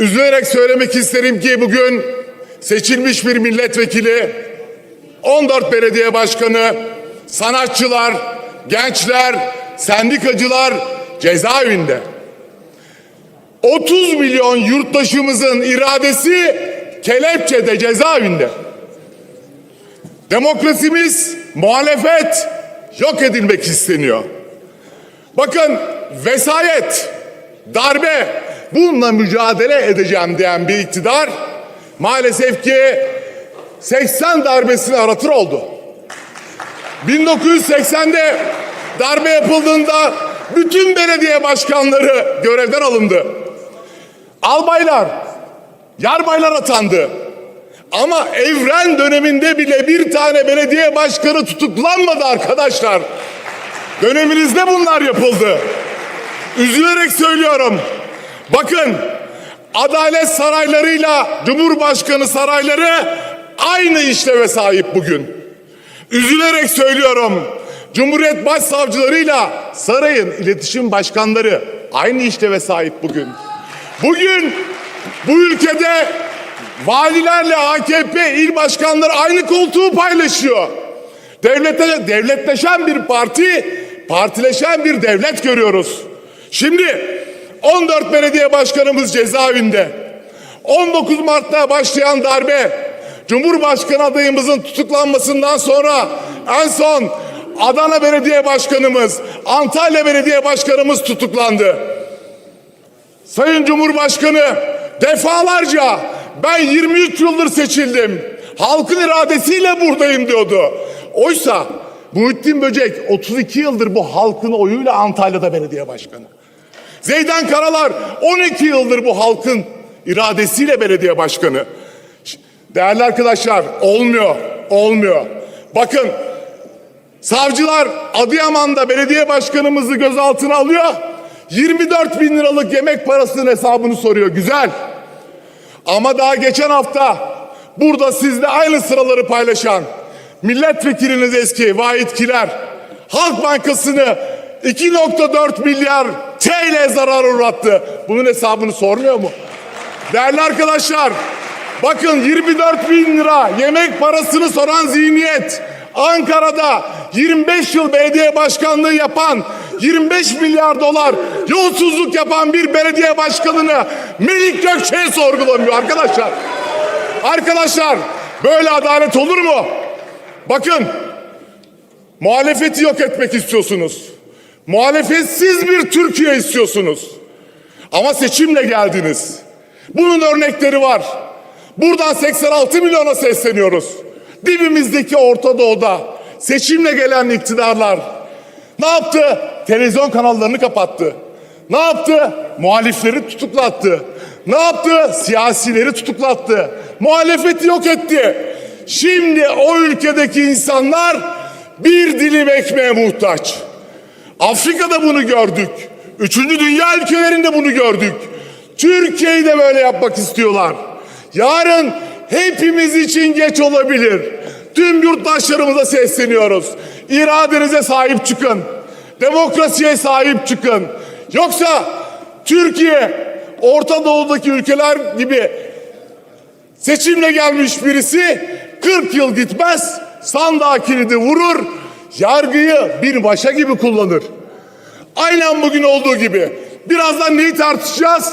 Üzülerek söylemek isterim ki bugün seçilmiş bir milletvekili, 14 belediye başkanı, sanatçılar, gençler, sendikacılar cezaevinde. 30 milyon yurttaşımızın iradesi kelepçede cezaevinde. Demokrasimiz, muhalefet yok edilmek isteniyor. Bakın vesayet, darbe bununla mücadele edeceğim diyen bir iktidar maalesef ki 80 darbesini aratır oldu. 1980'de darbe yapıldığında bütün belediye başkanları görevden alındı. Albaylar, yarbaylar atandı. Ama evren döneminde bile bir tane belediye başkanı tutuklanmadı arkadaşlar. Döneminizde bunlar yapıldı. Üzülerek söylüyorum. Bakın adalet saraylarıyla Cumhurbaşkanı sarayları aynı işleve sahip bugün. Üzülerek söylüyorum. Cumhuriyet Başsavcılarıyla sarayın iletişim başkanları aynı işleve sahip bugün. Bugün bu ülkede valilerle AKP il başkanları aynı koltuğu paylaşıyor. Devlete, devletleşen bir parti, partileşen bir devlet görüyoruz. Şimdi 14 belediye başkanımız cezaevinde. 19 Mart'ta başlayan darbe, Cumhurbaşkanı adayımızın tutuklanmasından sonra en son Adana Belediye Başkanımız, Antalya Belediye Başkanımız tutuklandı. Sayın Cumhurbaşkanı defalarca ben 23 yıldır seçildim. Halkın iradesiyle buradayım diyordu. Oysa Muhittin Böcek 32 yıldır bu halkın oyuyla Antalya'da belediye başkanı. Zeydan Karalar 12 yıldır bu halkın iradesiyle belediye başkanı. Değerli arkadaşlar olmuyor, olmuyor. Bakın savcılar Adıyaman'da belediye başkanımızı gözaltına alıyor. 24 bin liralık yemek parasının hesabını soruyor. Güzel. Ama daha geçen hafta burada sizle aynı sıraları paylaşan milletvekiliniz eski Vahit Kiler Halk Bankası'nı 2.4 milyar TL zarar uğrattı. Bunun hesabını sormuyor mu? Değerli arkadaşlar bakın 24 bin lira yemek parasını soran zihniyet Ankara'da 25 yıl belediye başkanlığı yapan 25 milyar dolar yolsuzluk yapan bir belediye başkanını Melik Gökçe'ye sorgulamıyor arkadaşlar. Arkadaşlar böyle adalet olur mu? Bakın muhalefeti yok etmek istiyorsunuz. Muhalefetsiz bir Türkiye istiyorsunuz. Ama seçimle geldiniz. Bunun örnekleri var. Buradan 86 milyona sesleniyoruz. Dibimizdeki Orta Doğu'da seçimle gelen iktidarlar ne yaptı? Televizyon kanallarını kapattı. Ne yaptı? Muhalifleri tutuklattı. Ne yaptı? Siyasileri tutuklattı. Muhalefeti yok etti. Şimdi o ülkedeki insanlar bir dilim ekmeğe muhtaç. Afrika'da bunu gördük. Üçüncü dünya ülkelerinde bunu gördük. Türkiye'yi de böyle yapmak istiyorlar. Yarın hepimiz için geç olabilir. Tüm yurttaşlarımıza sesleniyoruz. İradenize sahip çıkın. Demokrasiye sahip çıkın. Yoksa Türkiye Orta Doğu'daki ülkeler gibi seçimle gelmiş birisi 40 yıl gitmez sandığa kilidi vurur yargıyı bir başa gibi kullanır. Aynen bugün olduğu gibi. Birazdan neyi tartışacağız?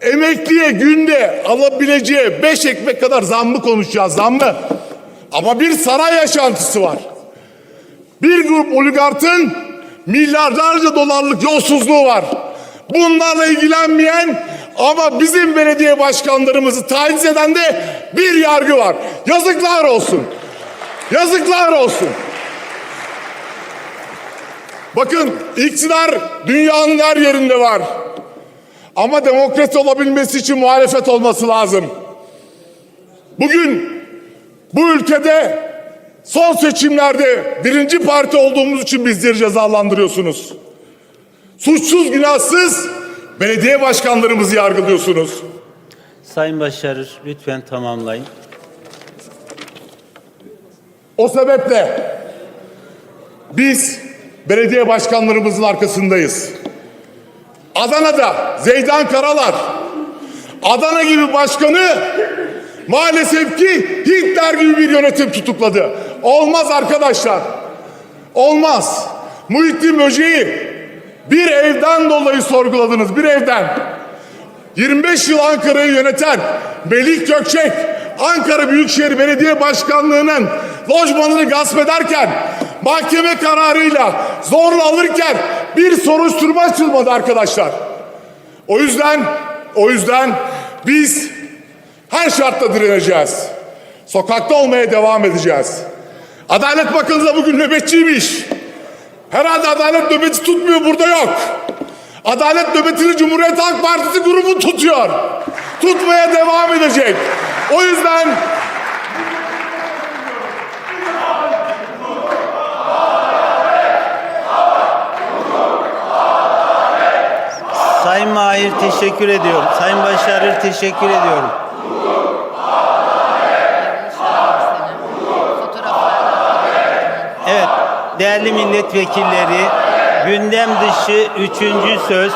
Emekliye günde alabileceği beş ekmek kadar zammı konuşacağız zammı. Ama bir saray yaşantısı var. Bir grup oligarkın milyarlarca dolarlık yolsuzluğu var. Bunlarla ilgilenmeyen ama bizim belediye başkanlarımızı taciz eden de bir yargı var. Yazıklar olsun. Yazıklar olsun. Bakın iktidar dünyanın her yerinde var. Ama demokrasi olabilmesi için muhalefet olması lazım. Bugün bu ülkede son seçimlerde birinci parti olduğumuz için bizleri cezalandırıyorsunuz. Suçsuz günahsız belediye başkanlarımızı yargılıyorsunuz. Sayın Başarır lütfen tamamlayın. O sebeple biz belediye başkanlarımızın arkasındayız. Adana'da Zeydan Karalar, Adana gibi başkanı maalesef ki Hitler gibi bir yönetim tutukladı. Olmaz arkadaşlar. Olmaz. Muhittin Böceği bir evden dolayı sorguladınız. Bir evden. 25 yıl Ankara'yı yöneten Melik Gökçek Ankara Büyükşehir Belediye Başkanlığı'nın lojmanını gasp ederken mahkeme kararıyla zorla alırken bir soruşturma açılmadı arkadaşlar. O yüzden o yüzden biz her şartta direneceğiz. Sokakta olmaya devam edeceğiz. Adalet Bakanı da bugün nöbetçiymiş. Herhalde adalet nöbeti tutmuyor burada yok. Adalet nöbetini Cumhuriyet Halk Partisi grubu tutuyor. Tutmaya devam edecek. O yüzden Sayın Mahir teşekkür ediyorum. Sayın Başarır teşekkür ediyorum. Evet, değerli milletvekilleri, gündem dışı üçüncü söz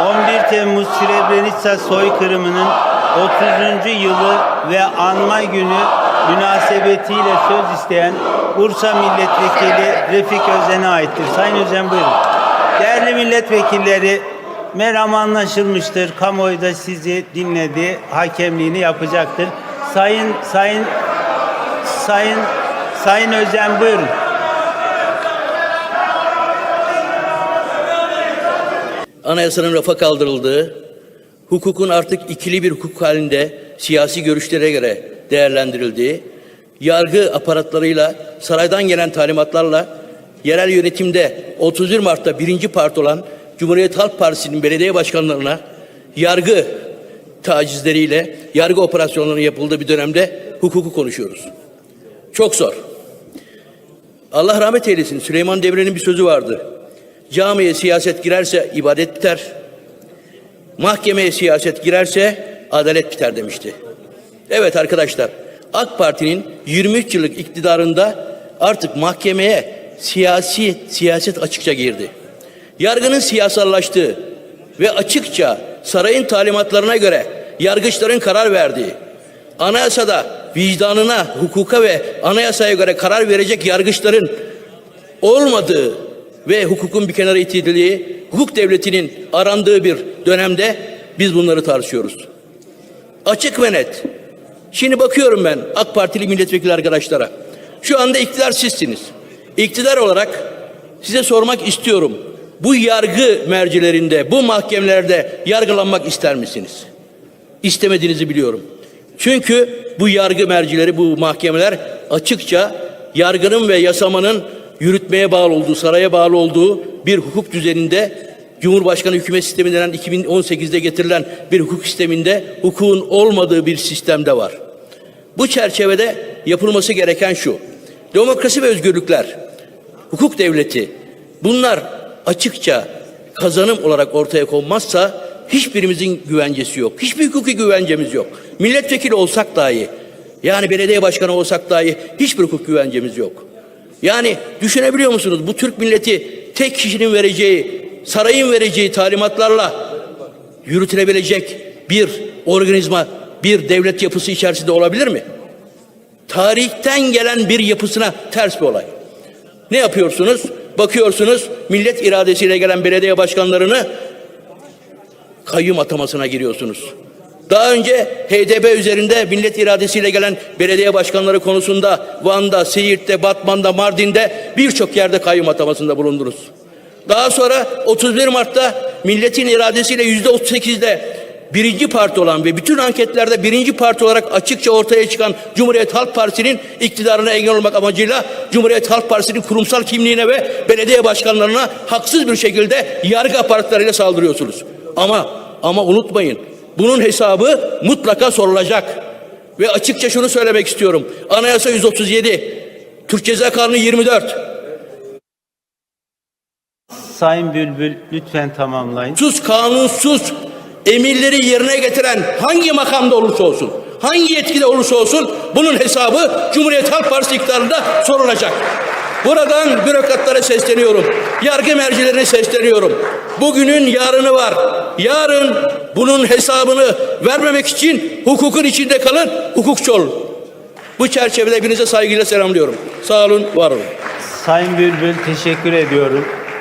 11 Temmuz Srebrenica soykırımının 30. yılı ve anma günü münasebetiyle söz isteyen Bursa Milletvekili Refik Özen'e aittir. Sayın Özen buyurun. Değerli milletvekilleri, meram anlaşılmıştır. Kamuoyu da sizi dinledi, hakemliğini yapacaktır. Sayın Sayın Sayın Sayın Özen buyurun. anayasanın rafa kaldırıldığı, hukukun artık ikili bir hukuk halinde siyasi görüşlere göre değerlendirildiği, yargı aparatlarıyla saraydan gelen talimatlarla yerel yönetimde 31 Mart'ta birinci parti olan Cumhuriyet Halk Partisi'nin belediye başkanlarına yargı tacizleriyle yargı operasyonlarının yapıldığı bir dönemde hukuku konuşuyoruz. Çok zor. Allah rahmet eylesin. Süleyman Demirel'in bir sözü vardı. Camiye siyaset girerse ibadet biter. Mahkemeye siyaset girerse adalet biter demişti. Evet arkadaşlar, AK Parti'nin 23 yıllık iktidarında artık mahkemeye siyasi siyaset açıkça girdi. Yargının siyasallaştığı ve açıkça sarayın talimatlarına göre yargıçların karar verdiği, anayasada vicdanına, hukuka ve anayasaya göre karar verecek yargıçların olmadığı ve hukukun bir kenara itildiği, hukuk devletinin arandığı bir dönemde biz bunları tartışıyoruz. Açık ve net. Şimdi bakıyorum ben AK Partili milletvekili arkadaşlara. Şu anda iktidar sizsiniz. İktidar olarak size sormak istiyorum. Bu yargı mercilerinde, bu mahkemelerde yargılanmak ister misiniz? İstemediğinizi biliyorum. Çünkü bu yargı mercileri, bu mahkemeler açıkça yargının ve yasamanın yürütmeye bağlı olduğu, saraya bağlı olduğu bir hukuk düzeninde Cumhurbaşkanı hükümet sistemi denen 2018'de getirilen bir hukuk sisteminde hukukun olmadığı bir sistemde var. Bu çerçevede yapılması gereken şu. Demokrasi ve özgürlükler, hukuk devleti bunlar açıkça kazanım olarak ortaya konmazsa hiçbirimizin güvencesi yok. Hiçbir hukuki güvencemiz yok. Milletvekili olsak dahi yani belediye başkanı olsak dahi hiçbir hukuk güvencemiz yok. Yani düşünebiliyor musunuz bu Türk milleti tek kişinin vereceği, sarayın vereceği talimatlarla yürütülebilecek bir organizma, bir devlet yapısı içerisinde olabilir mi? Tarihten gelen bir yapısına ters bir olay. Ne yapıyorsunuz? Bakıyorsunuz millet iradesiyle gelen belediye başkanlarını kayyum atamasına giriyorsunuz. Daha önce HDP üzerinde millet iradesiyle gelen belediye başkanları konusunda Van'da, Siirt'te, Batman'da, Mardin'de birçok yerde kayyum atamasında bulundunuz. Daha sonra 31 Mart'ta milletin iradesiyle yüzde 38'de birinci parti olan ve bütün anketlerde birinci parti olarak açıkça ortaya çıkan Cumhuriyet Halk Partisi'nin iktidarına engel olmak amacıyla Cumhuriyet Halk Partisi'nin kurumsal kimliğine ve belediye başkanlarına haksız bir şekilde yargı aparatlarıyla saldırıyorsunuz. Ama ama unutmayın bunun hesabı mutlaka sorulacak. Ve açıkça şunu söylemek istiyorum. Anayasa 137, Türk Ceza Kanunu 24, Sayın Bülbül lütfen tamamlayın. sus kanunsuz emirleri yerine getiren hangi makamda olursa olsun, hangi yetkide olursa olsun bunun hesabı Cumhuriyet Halk Partisi iktidarında sorulacak. Buradan bürokratlara sesleniyorum. Yargı mercilerine sesleniyorum. Bugünün yarını var. Yarın bunun hesabını vermemek için hukukun içinde kalın, hukukçu olun. Bu çerçevede hepinize saygıyla selamlıyorum. Sağ olun, var olun. Sayın Bülbül teşekkür ediyorum.